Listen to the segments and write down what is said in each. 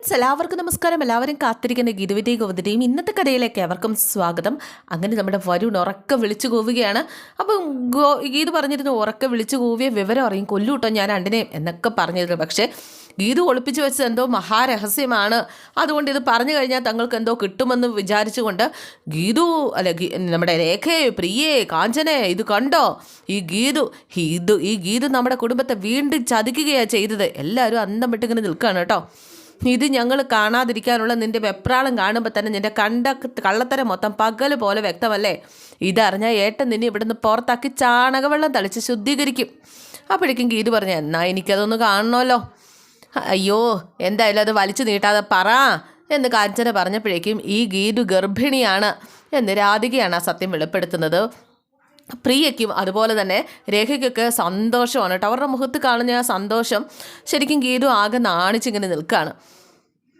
എല്ലാവർക്കും നമസ്കാരം. എല്ലാവരും കാത്തിരിക്കുന്ന ഗീതുവിന്റെയും ഗോവിന്ദന്റെയും ഇന്നത്തെ കഥയിലേക്ക് അവർക്കും സ്വാഗതം. അങ്ങനെ നമ്മുടെ വരുൺ ഉറക്കെ വിളിച്ചു കൂവുകയാണ്. അപ്പം ഗോ ഗീതു പറഞ്ഞിരുന്നു ഉറക്കെ വിളിച്ചു കൂവിയ വിവരം അറിയും. കൊല്ലൂട്ടോ ഞാൻ അണ്ടിനെ എന്നൊക്കെ പറഞ്ഞിരുന്നു. പക്ഷേ ഗീത് ഒളിപ്പിച്ചു വെച്ചത് എന്തോ മഹാരഹസ്യമാണ്. അതുകൊണ്ട് ഇത് പറഞ്ഞു കഴിഞ്ഞാൽ തങ്ങൾക്ക് എന്തോ കിട്ടുമെന്ന് വിചാരിച്ചുകൊണ്ട് ഗീതു അല്ല നമ്മുടെ രേഖയെ പ്രിയേ കാഞ്ചനെ ഇത് കണ്ടോ? ഈ ഗീതു ഇത് ഈ ഗീതു നമ്മുടെ കുടുംബത്തെ വീണ്ടും ചതിക്കുകയാണ് ചെയ്തത്. എല്ലാവരും അന്തം വിട്ടിങ്ങനെ നിൽക്കുകയാണ് കേട്ടോ. ഇത് ഞങ്ങൾ കാണാതിരിക്കാനുള്ള നിന്റെ വെപ്രാളം കാണുമ്പോൾ തന്നെ നിന്റെ കണ്ട കള്ളത്തരം മൊത്തം പകൽ പോലെ വ്യക്തമല്ലേ? ഇതറിഞ്ഞാൽ ഏട്ടൻ നിന്നെ ഇവിടുന്ന് പുറത്താക്കി ചാണകവെള്ളം തളിച്ച് ശുദ്ധീകരിക്കും. അപ്പോഴേക്കും ഗീതു പറഞ്ഞു എന്നാ എനിക്കതൊന്ന് കാണണമല്ലോ. അയ്യോ എന്തായാലും അത് വലിച്ചു നീട്ടാതെ പറ എന്ന് കാഞ്ചന പറഞ്ഞപ്പോഴേക്കും ഈ ഗീതു ഗർഭിണിയാണ് എന്ന് രാധികയാണ് ആ സത്യം വെളിപ്പെടുത്തുന്നത്. പ്രിയയ്ക്കും അതുപോലെ തന്നെ രേഖയ്ക്കൊക്കെ സന്തോഷമാണ്. കേട്ടോ അവരുടെ മുഖത്ത് കാണുന്ന ആ സന്തോഷം ശരിക്കും ഗീതു ആകെ നാണിച്ചിങ്ങനെ നിൽക്കുകയാണ്.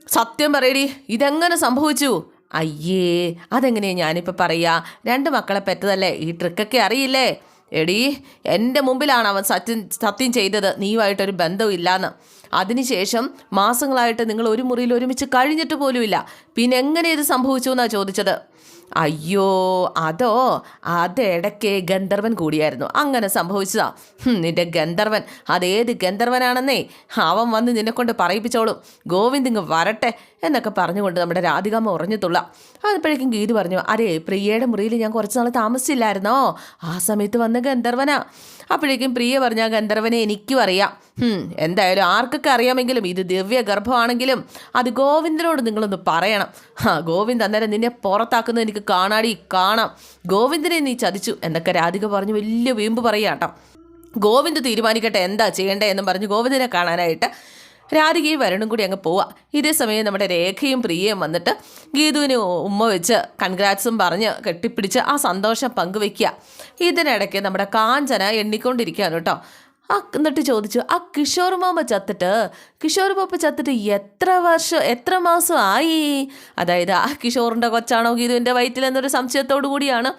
സത്യം പറയടി ഇതെങ്ങനെ സംഭവിച്ചു? അയ്യേ അതെങ്ങനെയാ ഞാനിപ്പോൾ പറയുക രണ്ട് മക്കളെ പെറ്റതല്ലേ? ഈ ട്രിക്കൊക്കെ അറിയില്ലേ? എടി എന്റെ മുമ്പിലാണ് അവൻ സത്യം സത്യം ചെയ്തത്. നീയുമായിട്ടൊരു ബന്ധമില്ലാന്ന് അതിനുശേഷം മാസങ്ങളായിട്ട് നിങ്ങൾ ഒരു മുറിയിൽ ഒരുമിച്ച് കഴിഞ്ഞിട്ട് പോലുമില്ല. പിന്നെ എങ്ങനെ ഇത് സംഭവിച്ചു എന്നാണ് ചോദിച്ചത്? അയ്യോ അതോ അത് ഇടയ്ക്ക് ഗന്ധർവൻ കൂടിയായിരുന്നു. അങ്ങനെ സംഭവിച്ചതാ. നിന്റെ ഗന്ധർവൻ. അതേത് ഗന്ധർവനാണെന്നേ? അവൻ വന്ന് നിന്നെക്കൊണ്ട് പറയിപ്പിച്ചോളും. ഇങ്ങ് വരട്ടെ എന്നൊക്കെ പറഞ്ഞുകൊണ്ട് നമ്മുടെ രാധികാമ്മ ഉറഞ്ഞത്തുള്ള അപ്പോഴേക്കും ഗീതു പറഞ്ഞു അരേ പ്രിയയുടെ മുറിയിൽ ഞാൻ കുറച്ച് നാൾ താമസിച്ചില്ലായിരുന്നോ? ആ സമയത്ത് വന്ന ഗന്ധർവനാ. അപ്പോഴേക്കും പ്രിയ പറഞ്ഞ ഗന്ധർവനെ എനിക്കും അറിയാം. എന്തായാലും ആർക്കൊക്കെ അറിയാമെങ്കിലും ഇത് ദിവ്യ ഗർഭമാണെങ്കിലും അത് ഗോവിന്ദനോട് നിങ്ങളൊന്ന് പറയണം. ആ ഗോവിന്ദ് അന്നേരം നിന്നെ പുറത്താക്കുന്നത് എനിക്ക് കാണാടി കാണാം. ഗോവിന്ദനെ നീ ചതിച്ചു എന്നൊക്കെ രാധിക പറഞ്ഞു. വലിയ വീമ്പ് പറയാട്ടോ ഗോവിന്ദ് തീരുമാനിക്കട്ടെ എന്താ ചെയ്യേണ്ടേ എന്നും പറഞ്ഞ് ഗോവിന്ദനെ കാണാനായിട്ട് രാധികയും വരുണും കൂടി അങ്ങ് പോവാം. ഇതേ സമയം നമ്മുടെ രേഖയും പ്രിയയും വന്നിട്ട് ഗീതുവിന് ഉമ്മ വെച്ച് കൺഗ്രാറ്റ്സും പറഞ്ഞ് കെട്ടിപ്പിടിച്ച് ആ സന്തോഷം പങ്കുവെക്കുക ഇതിനിടയ്ക്ക് നമ്മുടെ കാഞ്ചന എണ്ണിക്കൊണ്ടിരിക്കുകയാണ് കേട്ടോ. ആ എന്നിട്ട് ചോദിച്ചു ആ കിഷോർ മാമ ചത്തിട്ട് കിഷോർ പാപ്പ ചത്തിട്ട് എത്ര വർഷം എത്ര മാസം ആയി? അതായത് ആ കിഷോറിന്റെ കൊച്ചാണോ ഗീതുവിന്റെ വയറ്റിൽ? എന്നൊരു സംശയത്തോടു കൂടിയാണ്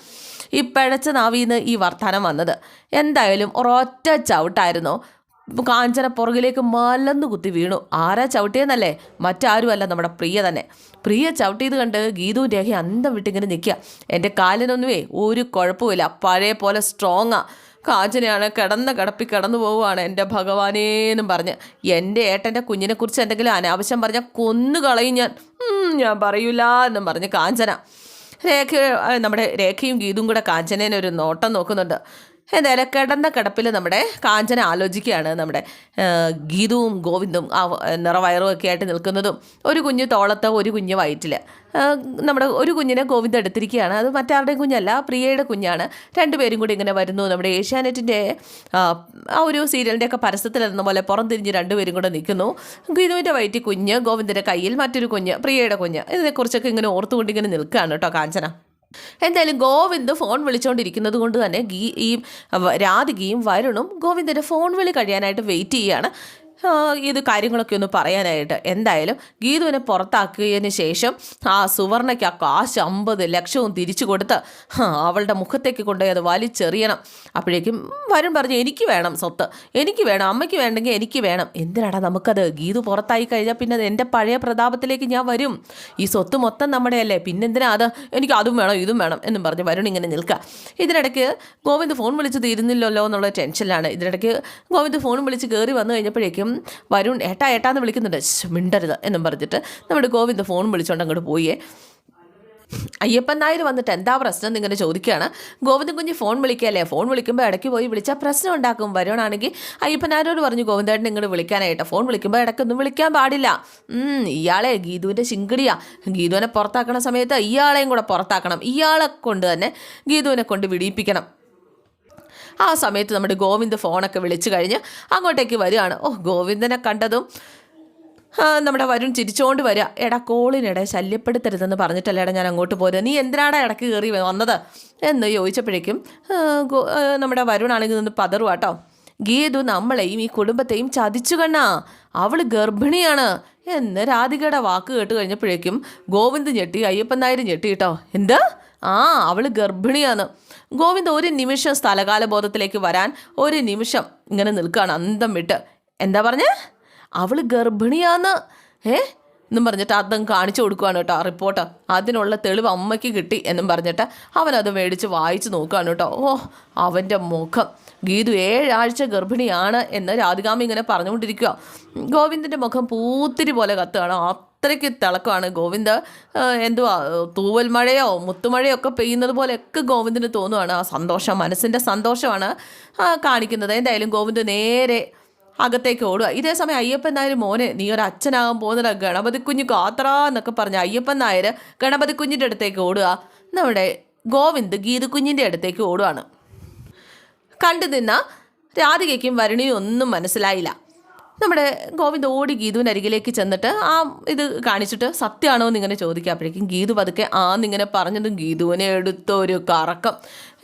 ഈ പിഴച്ച നാവിന്ന് ഈ വർത്തമാനം വന്നത്. എന്തായാലും ഒരൊറ്റ ചവിട്ടായിരുന്നു. കാഞ്ചന പുറകിലേക്ക് മലന്ന് കുത്തി വീണു. ആരാ ചവിട്ടിയെന്നല്ലേ? മറ്റാരുമല്ല നമ്മുടെ പ്രിയ തന്നെ. പ്രിയ ചവിട്ടിയത് കണ്ട് ഗീതു രേഖ അന്തം വിട്ടിങ്ങനെ നിൽക്കുക. എന്റെ കാലിനൊന്നുമേ ഒരു കുഴപ്പമില്ല പഴയ പോലെ സ്ട്രോങ്ങാ കാഞ്ചനയാണ് കിടന്ന കിടപ്പി കിടന്നു പോവുകയാണ് എന്റെ ഭഗവാനേന്നും പറഞ്ഞ്. എന്റെ ഏട്ടന്റെ കുഞ്ഞിനെക്കുറിച്ച് എന്തെങ്കിലും അനാവശ്യം പറഞ്ഞാൽ കൊന്നു കളയും ഞാൻ. ഞാൻ പറയൂല എന്നും പറഞ്ഞ് കാഞ്ചന. രേഖ നമ്മുടെ രേഖയും ഗീതും കൂടെ കാഞ്ചനേനെ ഒരു നോട്ടം നോക്കുന്നുണ്ട്. എന്തായാലും കിടന്ന കിടപ്പിൽ നമ്മുടെ കാഞ്ചന ആലോചിക്കുകയാണ് നമ്മുടെ ഗീതവും ഗോവിന്ദും ആ നിറവയറും ഒക്കെ ആയിട്ട് നിൽക്കുന്നതും ഒരു കുഞ്ഞ് തോളത്ത് ഒരു കുഞ്ഞ് വയറ്റിൽ നമ്മുടെ ഒരു കുഞ്ഞിനെ ഗോവിന്ദ് എടുത്തിരിക്കുകയാണ്. അത് മറ്റാരുടെയും കുഞ്ഞല്ല പ്രിയയുടെ കുഞ്ഞാണ്. രണ്ടുപേരും കൂടി ഇങ്ങനെ വരുന്നു. നമ്മുടെ ഏഷ്യാനെറ്റിന്റെ ആ ഒരു സീരിയലിന്റെയൊക്കെ പരസ്യത്തിൽ എന്ന പോലെ പുറംതിരിഞ്ഞ് രണ്ടുപേരും കൂടെ നിൽക്കുന്നു. ഗീതുവിന്റെ വയറ്റിൽ കുഞ്ഞ് ഗോവിന്ദന്റെ കയ്യിൽ മറ്റൊരു കുഞ്ഞ് പ്രിയയുടെ കുഞ്ഞ്. ഇതിനെക്കുറിച്ചൊക്കെ ഇങ്ങനെ ഓർത്തുകൊണ്ട് ഇങ്ങനെ നിൽക്കുകയാണ് കേട്ടോ കാഞ്ചന. എന്തായാലും ഗോവിന്ദ് ഫോൺ വിളിച്ചുകൊണ്ടിരിക്കുന്നത് കൊണ്ട് തന്നെ ഗീ ഈ രാധികയും വരുണും ഗോവിന്ദന്റെ ഫോൺ വിളി കഴിയാനായിട്ട് വെയിറ്റ് ചെയ്യുകയാണ്. ഇത് കാര്യങ്ങളൊക്കെ ഒന്ന് പറയാനായിട്ട്. എന്തായാലും ഗീതുവിനെ പുറത്താക്കിയതിന് ശേഷം ആ സുവർണയ്ക്ക് ആ കാശ് അമ്പത് ലക്ഷവും തിരിച്ചു കൊടുത്ത് അവളുടെ മുഖത്തേക്ക് കൊണ്ടുപോയി അത് വലിച്ചെറിയണം. അപ്പോഴേക്കും വരുൺ പറഞ്ഞു എനിക്ക് വേണം സ്വത്ത്. എനിക്ക് വേണം. അമ്മയ്ക്ക് വേണ്ടെങ്കിൽ എനിക്ക് വേണം. എന്തിനാടാ നമുക്കത്? ഗീതു പുറത്തായി കഴിഞ്ഞാൽ പിന്നെ എന്റെ പഴയ പ്രതാപത്തിലേക്ക് ഞാൻ വരും. ഈ സ്വത്ത് മൊത്തം നമ്മുടെയല്ലേ. പിന്നെന്തിനാ അത്? എനിക്ക് അതും വേണം ഇതും വേണം എന്നും പറഞ്ഞ് വരുൺ ഇങ്ങനെ നിൽക്കുക. ഇതിനിടയ്ക്ക് ഗോവിന്ദ് ഫോൺ വിളിച്ച് തീരുന്നില്ലല്ലോ എന്നുള്ള ടെൻഷനിലാണ്. ഇതിനിടയ്ക്ക് ഗോവിന്ദ് ഫോൺ വിളിച്ച് കയറി വന്നു കഴിഞ്ഞപ്പോഴേക്കും വരുൺ ഏട്ടാ എന്ന് വിളിക്കുന്നുണ്ട്. മിണ്ടരുത് എന്നും പറഞ്ഞിട്ട് നമ്മുടെ ഗോവിന്ദ് ഫോൺ വിളിച്ചുകൊണ്ട് അങ്ങോട്ട് പോയേ. അയ്യപ്പൻ നായർ വന്നിട്ട് എന്താ പ്രശ്നം എന്നിങ്ങനെ ചോദിക്കുകയാണ്. ഗോവിന്ദൻ കുഞ്ഞ് ഫോൺ വിളിക്കുകയല്ലേ? ഫോൺ വിളിക്കുമ്പോൾ ഇടയ്ക്ക് പോയി വിളിച്ചാൽ പ്രശ്നം ഉണ്ടാക്കും. വരുവാണെങ്കിൽ അയ്യപ്പൻ നായരോട് പറഞ്ഞു ഗോവിന്ദേട്ടൻ ഇങ്ങോട്ട് വിളിക്കാനായിട്ട് ഫോൺ വിളിക്കുമ്പോൾ ഇടയ്ക്കൊന്നും വിളിക്കാൻ പാടില്ല. ഇയാളെ ഗീതുവിന്റെ ശിങ്കിടിയാ ഗീതുവിനെ പുറത്താക്കണ സമയത്ത് ഇയാളെയും കൂടെ പുറത്താക്കണം. ഇയാളെ കൊണ്ട് തന്നെ ഗീതുവിനെ കൊണ്ട് വിടിയിപ്പിക്കണം. ആ സമയത്ത് നമ്മുടെ ഗോവിന്ദ് ഫോണൊക്കെ വിളിച്ചു കഴിഞ്ഞ് അങ്ങോട്ടേക്ക് വരികയാണ്. ഓ ഗോവിന്ദനെ കണ്ടതും നമ്മുടെ വരുൺ ചിരിച്ചുകൊണ്ട് വരിക. എടാ കോളിനിടെ ശല്യപ്പെടുത്തരുതെന്ന് പറഞ്ഞിട്ടല്ലേടാ ഞാൻ അങ്ങോട്ട് പോരുക നീ എന്തിനാടാ ഇടയ്ക്ക് കയറി വന്നത്? എന്ന് ചോദിച്ചപ്പോഴേക്കും നമ്മുടെ വരുണാണെങ്കിൽ നിന്ന് പതറുക കേട്ടോ ഗീതു നമ്മളെയും ഈ കുടുംബത്തെയും ചതിച്ചു കണ്ണാ. അവൾ ഗർഭിണിയാണ്. എന്ന് രാധികയുടെ വാക്ക് കേട്ട് കഴിഞ്ഞപ്പോഴേക്കും ഗോവിന്ദ് ഞെട്ടി അയ്യപ്പൻ നായർ ഞെട്ടി കേട്ടോ എന്താ? ആ അവൾ ഗർഭിണിയാണ്. ഗോവിന്ദ് ഒരു നിമിഷം സ്ഥലകാല ബോധത്തിലേക്ക് വരാൻ ഒരു നിമിഷം ഇങ്ങനെ നിൽക്കുകയാണ് അന്തം വിട്ട്. എന്താ പറഞ്ഞ? അവൾ ഗർഭിണിയാന്ന് ഏ? എന്നും പറഞ്ഞിട്ട് അതും കാണിച്ചു കൊടുക്കുകയാണ് കേട്ടോ റിപ്പോർട്ട്. അതിനുള്ള തെളിവ് അമ്മയ്ക്ക് കിട്ടി എന്നും പറഞ്ഞിട്ട് അവനത് മേടിച്ച് വായിച്ച് നോക്കുകയാണ് കേട്ടോ. ഓ അവന്റെ മുഖം. ഗീതു ഏഴാഴ്ച ഗർഭിണിയാണ് എന്ന് രാധികാമ ഇങ്ങനെ പറഞ്ഞുകൊണ്ടിരിക്കുക. ഗോവിന്ദന്റെ മുഖം പൂത്തിരി പോലെ കത്തുകയാണ്. അത്രയ്ക്ക് തിളക്കമാണ്. ഗോവിന്ദ് എന്തുവാ തൂവൽ മഴയോ മുത്തുമഴയോ ഒക്കെ പെയ്യുന്നത് പോലെയൊക്കെ ഗോവിന്ദിന് തോന്നുവാണ്. ആ സന്തോഷം മനസ്സിന്റെ സന്തോഷമാണ് കാണിക്കുന്നത്. എന്തായാലും ഗോവിന്ദ് നേരെ അകത്തേക്ക് ഓടുക. ഇതേ സമയം അയ്യപ്പൻ നായർ മോനെ നീ ഒരു അച്ഛനാകാൻ പോകുന്നില്ല ഗണപതി കുഞ്ഞ് കാത്ര എന്നൊക്കെ പറഞ്ഞ അയ്യപ്പൻ നായർ ഗണപതി കുഞ്ഞിന്റെ അടുത്തേക്ക് ഓടുക. നമ്മുടെ ഗോവിന്ദ് ഗീതു കുഞ്ഞിന്റെ അടുത്തേക്ക് ഓടുകയാണ് കണ്ടു നിന്ന രാധികയ്ക്കും വരുണിയും ഒന്നും മനസ്സിലായില്ല. നമ്മുടെ ഗോവിന്ദ് ഓടി ഗീതുവിന്റെ അരികിലേക്ക് ചെന്നിട്ട് ആ ഇത് കാണിച്ചിട്ട് സത്യമാണോ എന്നിങ്ങനെ ചോദിക്കുക അപ്പോഴേക്കും ഗീതു പതുക്കെ ആന്നിങ്ങനെ പറഞ്ഞതും ഗീതുവിനെ എടുത്തൊരു കറക്കം.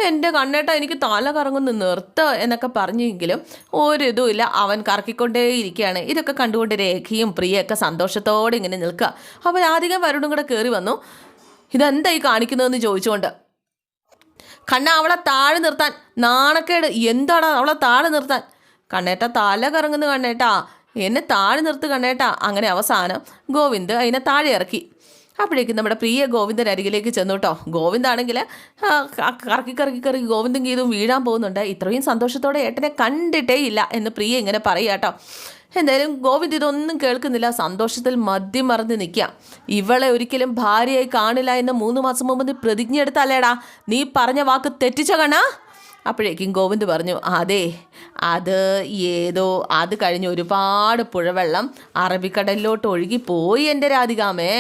എന്റെ കണ്ണേട്ട എനിക്ക് തല കറങ്ങുന്നു നിർത്ത് എന്നൊക്കെ പറഞ്ഞെങ്കിലും ഒരിതുമില്ല അവൻ കറക്കിക്കൊണ്ടേ ഇരിക്കുകയാണ്. ഇതൊക്കെ കണ്ടുകൊണ്ട് രേഖയും പ്രിയൊക്കെ സന്തോഷത്തോടെ ഇങ്ങനെ നിൽക്കുക. അപ്പോൾ രാധിക വരുണും കൂടെ കയറി വന്നു. ഇതെന്തായി കാണിക്കുന്നതെന്ന് ചോദിച്ചുകൊണ്ട് കണ്ണ അവളെ താഴെ നിർത്താൻ. നാണക്കേട്. എന്താണ് അവളെ താഴെ നിർത്താൻ? കണ്ണേട്ട തല കറങ്ങുന്നു കണ്ണേട്ടാ. എന്നെ താഴെ നിർത്ത് കണ്ണേട്ടാ. അങ്ങനെ അവസാനം ഗോവിന്ദ് അതിനെ താഴെ ഇറക്കി. അപ്പോഴേക്കും നമ്മുടെ പ്രിയ ഗോവിന്ദൻ അരികിലേക്ക് ചെന്നു കേട്ടോ. ഗോവിന്ദാണെങ്കിൽ കറക്കി കറക്കി കറക്കി ഗോവിന്ദും ഗീതും വീഴാൻ പോകുന്നുണ്ട്. ഇത്രയും സന്തോഷത്തോടെ ഏട്ടനെ കണ്ടിട്ടേ ഇല്ല എന്ന് പ്രിയ ഇങ്ങനെ പറയുക കേട്ടോ. എന്തായാലും ഗോവിന്ദ് ഇതൊന്നും കേൾക്കുന്നില്ല. സന്തോഷത്തിൽ മദ്യം മറന്ന് നിൽക്കുക. ഇവളെ ഒരിക്കലും ഭാര്യയായി കാണില്ല എന്ന് മൂന്ന് മാസം മുമ്പ് നീ പ്രതിജ്ഞ എടുത്തല്ലേടാ നീ പറഞ്ഞ വാക്ക് തെറ്റിച്ച കണ്ണാ? അപ്പോഴേക്കും ഗോവിന്ദ് പറഞ്ഞു അതെ അത് ഏതോ അത് കഴിഞ്ഞ് ഒരുപാട് പുഴവെള്ളം അറബിക്കടലിലോട്ട് ഒഴുകി പോയി എന്റെ രാധികാമേ.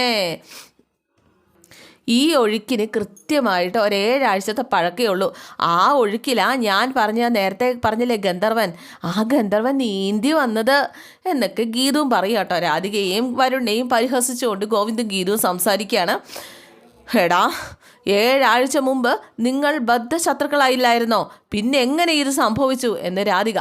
ഈ ഒഴുക്കിന് കൃത്യമായിട്ട് ഒരേഴാഴ്ചത്തെ പഴക്കേ ഉള്ളൂ. ആ ഒഴുക്കിലാ ഞാൻ പറഞ്ഞ നേരത്തെ പറഞ്ഞില്ലേ ഗന്ധർവൻ? ആ ഗന്ധർവൻ നീന്തി വന്നത് എന്നൊക്കെ ഗീതവും പറയും കേട്ടോ. രാധികയെയും വരുണിനെയും പരിഹസിച്ചുകൊണ്ട് ഗോവിന്ദും ഗീതവും സംസാരിക്കുകയാണ് എടാ ഏഴാഴ്ച മുമ്പ് നിങ്ങൾ ബദ്ധശത്രുക്കളായില്ലായിരുന്നോ? പിന്നെ എങ്ങനെ ഇത് സംഭവിച്ചു? എന്ന് രാധിക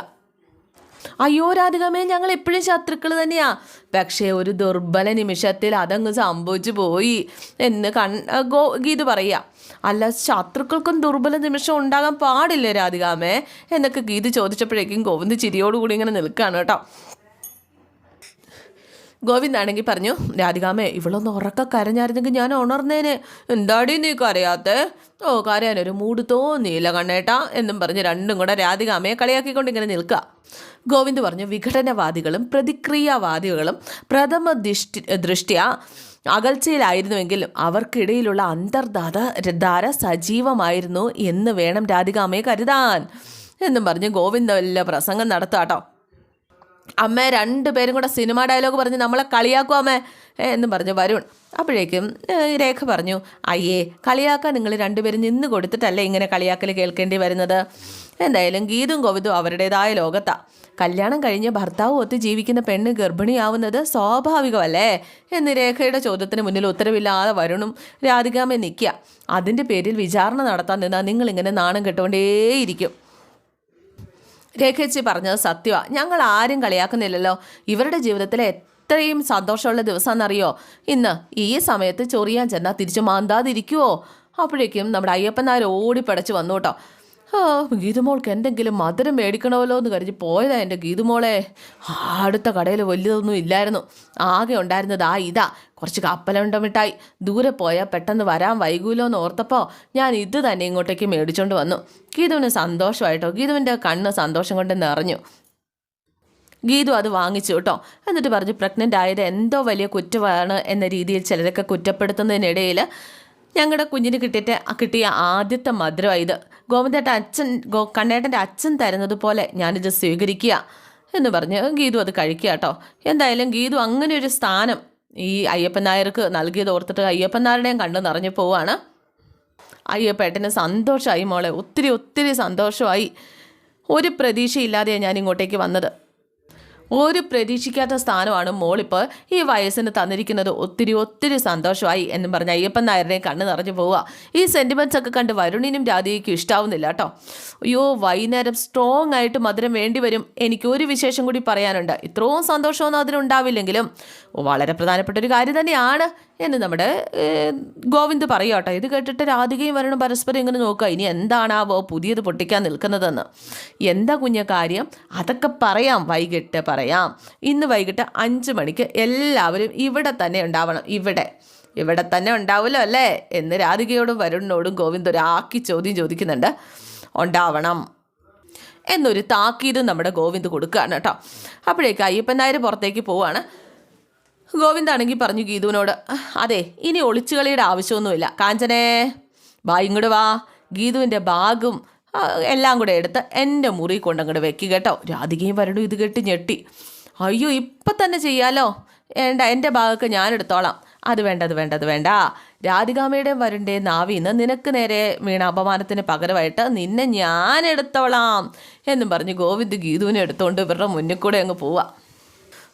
അയ്യോ രാധികമേ ഞങ്ങൾ എപ്പോഴും ശത്രുക്കൾ തന്നെയാ. പക്ഷേ ഒരു ദുർബല നിമിഷത്തിൽ അതങ്ങ് സംഭവിച്ചു പോയി എന്ന് കൺ ഗോ ഗീത് പറയുക. അല്ല ശത്രുക്കൾക്കും ദുർബല നിമിഷം ഉണ്ടാകാൻ പാടില്ല രാധികാമേ? എന്നൊക്കെ ഗീത് ചോദിച്ചപ്പോഴേക്കും ഗോവിന്ദ് ചിരിയോടുകൂടി ഇങ്ങനെ നിൽക്കുകയാണ് കേട്ടോ. ഗോവിന്ദാണെങ്കിൽ പറഞ്ഞു രാധികാമേ ഇവളൊന്ന് ഉറക്ക കരഞ്ഞായിരുന്നെങ്കിൽ ഞാൻ ഉണർന്നേനെ. എന്താടി നീ കരയാത്തേ? ഓ കരയാനൊരു മൂട് തോന്നിയില്ല കണ്ണേട്ടാ എന്നും പറഞ്ഞ് രണ്ടും കൂടെ രാധികാമയെ കളിയാക്കിക്കൊണ്ട് ഇങ്ങനെ നിൽക്കുക. ഗോവിന്ദ് പറഞ്ഞു വിഘടനവാദികളും പ്രതിക്രിയാവാദികളും പ്രഥമ ദൃഷ്ടി ദൃഷ്ട്യാ അകൽച്ചയിലായിരുന്നുവെങ്കിലും അവർക്കിടയിലുള്ള അന്തർദാത ധാര സജീവമായിരുന്നു എന്ന് വേണം രാധികാമയെ കരുതാൻ. എന്നും പറഞ്ഞ് ഗോവിന്ദ് വല്ല പ്രസംഗം നടത്താട്ടോ അമ്മ രണ്ടുപേരും കൂടെ സിനിമ ഡയലോഗ് പറഞ്ഞ് നമ്മളെ കളിയാക്കും അമ്മേ എന്നും പറഞ്ഞു വരുൺ. അപ്പോഴേക്കും രേഖ പറഞ്ഞു അയ്യേ കളിയാക്കാൻ നിങ്ങൾ രണ്ടുപേരും നിന്ന് കൊടുത്തിട്ടല്ലേ ഇങ്ങനെ കളിയാക്കൽ കേൾക്കേണ്ടി വരുന്നത്? എന്തായാലും ഗീതും കോവിതും അവരുടേതായ ലോകത്താ. കല്യാണം കഴിഞ്ഞ് ഭർത്താവ് ഒത്ത് ജീവിക്കുന്ന പെണ്ണ് ഗർഭിണിയാവുന്നത് സ്വാഭാവികമല്ലേ? എന്ന് രേഖയുടെ ചോദ്യത്തിന് മുന്നിൽ ഉത്തരവില്ലാതെ വരുണും രാധികാമേ നിൽക്കുക അതിന്റെ പേരിൽ വിചാരണ നടത്താൻ നിന്നാൽ നിങ്ങളിങ്ങനെ നാണം കെട്ടുകൊണ്ടേയിരിക്കും. രേഖച്ചി പറഞ്ഞത് സത്യമാണ് ഞങ്ങൾ ആരും കളിയാക്കുന്നില്ലല്ലോ. ഇവരുടെ ജീവിതത്തിൽ എത്രയും സന്തോഷമുള്ള ദിവസമെന്നറിയോ ഇന്ന് ഈ സമയത്ത് ചൊറിയാൻ ചെന്നാൽ തിരിച്ചു മാന്താതിരിക്കുവോ? അപ്പോഴേക്കും നമ്മുടെ അയ്യപ്പൻ നായർ ഓടിപ്പടച്ച് വന്നു കേട്ടോ. ആ ഗീതുമോൾക്ക് എന്തെങ്കിലും മധുരം മേടിക്കണമല്ലോ എന്ന് കരുതി പോയതാ എന്റെ ഗീതുമോളെ. അടുത്ത കടയിൽ വലിയതൊന്നും ഇല്ലായിരുന്നു. ആകെ ഉണ്ടായിരുന്നത് ആ ഇതാ. കുറച്ച് കപ്പലുണ്ട മിഠായി. ദൂരെ പോയാൽ പെട്ടെന്ന് വരാൻ വൈകൂലോ എന്ന് ഓർത്തപ്പോൾ ഞാൻ ഇത് തന്നെ ഇങ്ങോട്ടേക്ക് മേടിച്ചുകൊണ്ട് വന്നു. ഗീതുവിന് സന്തോഷമായിട്ടോ? ഗീതുവിന്റെ കണ്ണ് സന്തോഷം കൊണ്ട് നിറഞ്ഞു. ഗീതു അത് വാങ്ങിച്ചു കേട്ടോ. എന്നിട്ട് പറഞ്ഞു പ്രഗ്നന്റ് ആയത് എന്തോ വലിയ കുറ്റമാണ് എന്ന രീതിയിൽ ചിലരൊക്കെ കുറ്റപ്പെടുത്തുന്നതിനിടയിൽ ഞങ്ങളുടെ കുഞ്ഞിന് കിട്ടിയിട്ട് കിട്ടിയ ആദ്യത്തെ മധുരമാണ് ഇത്. ഗോവിന്ദേട്ട അച്ഛൻ ഗോ കണ്ണേട്ടന്റെ അച്ഛൻ തരുന്നത് പോലെ ഞാനിത് സ്വീകരിക്കുക എന്ന് പറഞ്ഞ് ഗീതു അത് കഴിക്കുക കേട്ടോ. എന്തായാലും ഗീതു അങ്ങനെ ഒരു സ്ഥാനം ഈ അയ്യപ്പൻ നായർക്ക് നൽകിയത് ഓർത്തിട്ട് അയ്യപ്പൻ നായരുടെയും കണ്ടു നിറഞ്ഞു പോവാണ്. അയ്യപ്പേട്ടന് സന്തോഷമായി മോളെ. ഒത്തിരി ഒത്തിരി സന്തോഷമായി. ഒരു പ്രതീക്ഷയില്ലാതെയാണ് ഞാൻ ഇങ്ങോട്ടേക്ക് വന്നത്. ഒരു പ്രതീക്ഷിക്കാത്ത സ്ഥാനമാണ് മോളിപ്പോൾ ഈ വയസ്സിന് തന്നിരിക്കുന്നത്. ഒത്തിരി ഒത്തിരി സന്തോഷമായി എന്നും പറഞ്ഞ അയ്യപ്പൻ നായരനെ കണ്ണു നിറഞ്ഞു പോവുക. ഈ സെന്റിമെന്റ്സ് ഒക്കെ കണ്ട് വരുണിനും രാധികയ്ക്കും ഇഷ്ടാവുന്നില്ല കേട്ടോ. അയ്യോ വൈകുന്നേരം സ്ട്രോങ് ആയിട്ട് മധുരം വേണ്ടി വരും. എനിക്ക് ഒരു വിശേഷം കൂടി പറയാനുണ്ട്. ഇത്രയും സന്തോഷമൊന്നും അതിനുണ്ടാവില്ലെങ്കിലും. വളരെ പ്രധാനപ്പെട്ട ഒരു കാര്യം തന്നെയാണ്. എന്ന് നമ്മുടെ ഗോവിന്ദ് പറയുക കേട്ടോ. ഇത് കേട്ടിട്ട് രാധികയും വരണം പരസ്പരം ഇങ്ങനെ നോക്കുക ഇനി എന്താണാവോ പുതിയത് പൊട്ടിക്കാൻ നിൽക്കുന്നതെന്ന്. എന്താ കുഞ്ഞ കാര്യം? അതൊക്കെ പറയാം. വൈകിട്ട് പറയാം. ഇന്ന് വൈകിട്ട് അഞ്ച് മണിക്ക് എല്ലാവരും ഇവിടെ തന്നെ ഉണ്ടാവണം. ഇവിടെ. ഇവിടെ തന്നെ ഉണ്ടാവുമല്ലോ അല്ലേ? എന്ന് രാധികയോടും വരുണിനോടും ഗോവിന്ദ് ഒരാക്കി ചോദ്യം ചോദിക്കുന്നുണ്ട്. ഉണ്ടാവണം. എന്നൊരു താക്കീത് നമ്മുടെ ഗോവിന്ദ് കൊടുക്കുകയാണ് കേട്ടോ. അപ്പോഴേക്ക് അയ്യപ്പൻ നായർ പുറത്തേക്ക് പോവാണ് ഗോവിന്ദാണെങ്കിൽ പറഞ്ഞു ഗീതുവിനോട് അതെ ഇനി ഒളിച്ചുകളിയുടെ ആവശ്യമൊന്നുമില്ല. കാഞ്ചനേ വാ ഇങ്ങോട്ട് വാ. ഗീതുവിന്റെ ബാഗും എല്ലാം കൂടെ എടുത്ത് എന്റെ മുറി കൊണ്ടങ്ങോട്ട് വെക്കി കേട്ടോ. രാധികയും വരണു ഇത് കേട്ട് ഞെട്ടി. അയ്യോ ഇപ്പം തന്നെ ചെയ്യാലോ? വേണ്ട എന്റെ ഭാഗമൊക്കെ ഞാൻ എടുത്തോളാം. അത് വേണ്ട അത് വേണ്ട അത് വേണ്ട. രാധികാമ്മയുടെയും വരുണ്ടേ നാവിന്ന് നിനക്ക് നേരെ വീണ അപമാനത്തിന് പകരമായിട്ട് നിന്നെ ഞാൻ എടുത്തോളാം എന്നും പറഞ്ഞ് ഗോവിന്ദ് ഗീതുവിനെ എടുത്തുകൊണ്ട് ഇവരുടെ മുന്നിൽ കൂടെ അങ്ങ് പോവാ.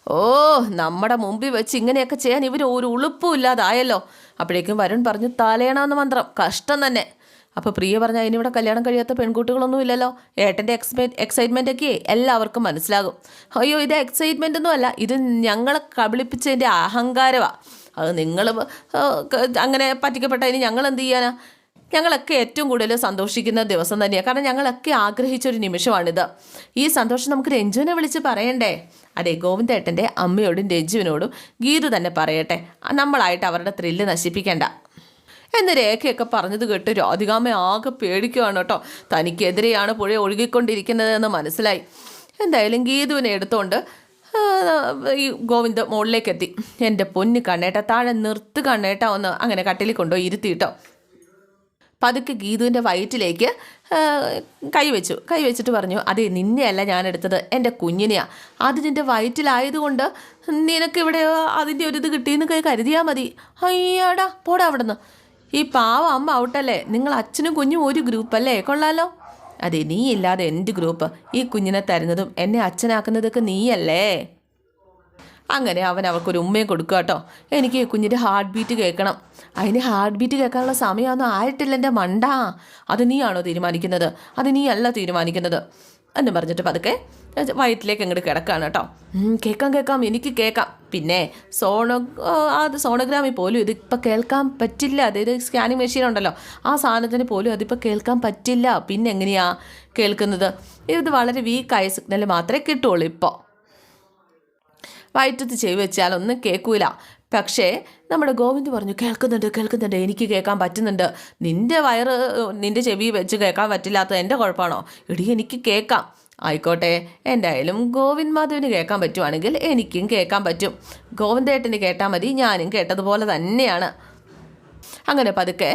ഓ നമ്മുടെ മുമ്പിൽ വെച്ച് ഇങ്ങനെയൊക്കെ ചെയ്യാൻ ഇവർ ഒരു ഉളുപ്പും ഇല്ലാതായല്ലോ. അപ്പോഴേക്കും വരുൺ പറഞ്ഞു തലയണമെന്ന് മന്ത്രം കഷ്ടം തന്നെ. അപ്പോൾ പ്രിയ പറഞ്ഞാൽ ഇനിയിവിടെ കല്യാണം കഴിയാത്ത പെൺകുട്ടികളൊന്നും ഇല്ലല്ലോ. ഏട്ടന്റെ എക്സ്പെ എക്സൈറ്റ്മെന്റ് ഒക്കെ എല്ലാവർക്കും മനസ്സിലാകും. അയ്യോ ഇത് എക്സൈറ്റ്മെന്റ് ഒന്നും അല്ല. ഇത് ഞങ്ങളെ കബളിപ്പിച്ചതിന്റെ അഹങ്കാരമാണ് അത് നിങ്ങൾ അങ്ങനെ പറ്റിക്കപ്പെട്ട ഇനി ഞങ്ങൾ എന്ത് ചെയ്യാനാ? ഞങ്ങളൊക്കെ ഏറ്റവും കൂടുതൽ സന്തോഷിക്കുന്ന ദിവസം തന്നെയാണ് കാരണം ഞങ്ങളൊക്കെ ആഗ്രഹിച്ച ഒരു നിമിഷമാണിത്. ഈ സന്തോഷം നമുക്ക് രഞ്ജുവിനെ വിളിച്ച് പറയണ്ടേ? അതെ ഗോവിന്ദേട്ടന്റെ അമ്മയോടും രഞ്ജുവിനോടും ഗീതു തന്നെ പറയട്ടെ. നമ്മളായിട്ട് അവരുടെ ത്രില്ല് നശിപ്പിക്കേണ്ട. എന്ന് രേഖയൊക്കെ പറഞ്ഞത് കേട്ട് രാധികാമ്മ ആകെ പേടിക്കുകയാണ് കേട്ടോ. തനിക്കെതിരെയാണ് പുഴ ഒഴുകിക്കൊണ്ടിരിക്കുന്നതെന്ന് മനസ്സിലായി. എന്തായാലും ഗീതുവിനെ എടുത്തുകൊണ്ട് ഈ ഗോവിന്ദ് മുകളിലേക്ക് എത്തി എന്റെ പൊന്ന് കണ്ണേട്ട താഴെ നിർത്ത് കണ്ണേട്ട ഒന്ന് അങ്ങനെ കട്ടിലിൽ കൊണ്ടുപോയി ഇരുത്തിയിട്ടോ പതുക്കെ ഗീതുവിന്റെ വയറ്റിലേക്ക് കൈവച്ചു കൈവച്ചിട്ട് പറഞ്ഞു അതെ നിന്നെയല്ല ഞാൻ എടുത്തത്. എന്റെ കുഞ്ഞിനെയാണ് അത് നിന്റെ വയറ്റിലായതുകൊണ്ട് നിനക്കിവിടെ അതിന്റെ ഒരു ഇത് കിട്ടിയെന്ന് കരുതിയാൽ മതി. അയ്യാടാ പോടാ അവിടെ നിന്ന് ഈ പാവ അമ്മ ഔട്ടല്ലേ? നിങ്ങൾ അച്ഛനും കുഞ്ഞും ഒരു ഗ്രൂപ്പല്ലേ? കൊള്ളാലോ. അതെ നീ ഇല്ലാതെ എന്റെ ഗ്രൂപ്പ്? ഈ കുഞ്ഞിനെ തരുന്നതും എന്നെ അച്ഛനാക്കുന്നതൊക്കെ നീയല്ലേ? അങ്ങനെ അവൻ അവർക്കൊരു ഉമ്മയും കൊടുക്കുക കേട്ടോ. എനിക്ക് കുഞ്ഞിന്റെ ഹാർട്ട് ബീറ്റ് കേൾക്കണം. അതിന് ഹാർട്ട് ബീറ്റ് കേൾക്കാനുള്ള സമയമൊന്നും ആയിട്ടില്ല എന്റെ മണ്ട. അത് നീയാണോ തീരുമാനിക്കുന്നത്? അത് നീയല്ല തീരുമാനിക്കുന്നത്. എന്ന് പറഞ്ഞിട്ട് പതുക്കെ വയറ്റിലേക്ക് അങ്ങോട്ട് കിടക്കുകയാണ് കേട്ടോ. കേൾക്കാം കേൾക്കാം. എനിക്ക് കേൾക്കാം. പിന്നെ സോണോ അത് സോണോഗ്രാമിൽ പോലും ഇതിപ്പോൾ കേൾക്കാൻ പറ്റില്ല. അതായത് സ്കാനിങ് മെഷീൻ ഉണ്ടല്ലോ. ആ സാധനത്തിന് പോലും അതിപ്പോൾ കേൾക്കാൻ പറ്റില്ല. പിന്നെ എങ്ങനെയാണ് കേൾക്കുന്നത്? ഇത് വളരെ വീക്കായ സിഗ്നൽ മാത്രമേ കിട്ടുള്ളൂ ഇപ്പോൾ വയറ്റത്ത് ചെവി വെച്ചാലൊന്നും കേൾക്കൂല. പക്ഷേ നമ്മുടെ ഗോവിന്ദ് പറഞ്ഞു കേൾക്കുന്നുണ്ട് കേൾക്കുന്നുണ്ട്. എനിക്ക് കേൾക്കാൻ പറ്റുന്നുണ്ട്. നിന്റെ വയറ് നിന്റെ ചെവി വെച്ച് കേൾക്കാൻ പറ്റില്ലാത്തത് എന്റെ കുഴപ്പമാണോ? എടി എനിക്ക് കേൾക്കാം. ആയിക്കോട്ടെ. എന്തായാലും ഗോവിന്ദ് മാധവിന് കേൾക്കാൻ പറ്റുവാണെങ്കിൽ എനിക്കും കേൾക്കാൻ പറ്റും. ഗോവിന്ദേട്ടന് കേട്ടാൽ മതി. ഞാനും കേട്ടതുപോലെ തന്നെയാണ്. അങ്ങനെ പതുക്കെ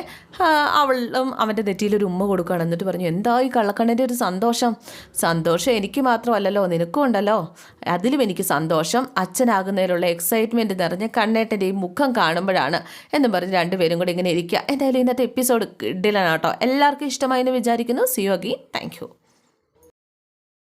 അവളും അവന്റെ നെറ്റിയിലൊരു ഉമ്മ കൊടുക്കുകയാണ്. എന്നിട്ട് പറഞ്ഞു എന്താ ഈ കള്ളക്കണ്ണന്റെ ഒരു സന്തോഷം? സന്തോഷം എനിക്ക് മാത്രമല്ലല്ലോ നിനക്കും ഉണ്ടല്ലോ. അതിലും എനിക്ക് സന്തോഷം. അച്ഛനാകുന്നതിലുള്ള എക്സൈറ്റ്മെന്റ് നിറഞ്ഞ കണ്ണേട്ടന്റെ ഈ മുഖം കാണുമ്പോഴാണ്. എന്നും പറഞ്ഞ് രണ്ടുപേരും കൂടി ഇങ്ങനെ ഇരിക്കുക. എന്തായാലും ഇന്നത്തെ എപ്പിസോഡ് കിഡിലാണ് കേട്ടോ എല്ലാവർക്കും ഇഷ്ടമായി എന്ന് വിചാരിക്കുന്നു. സിയോഗി താങ്ക് യു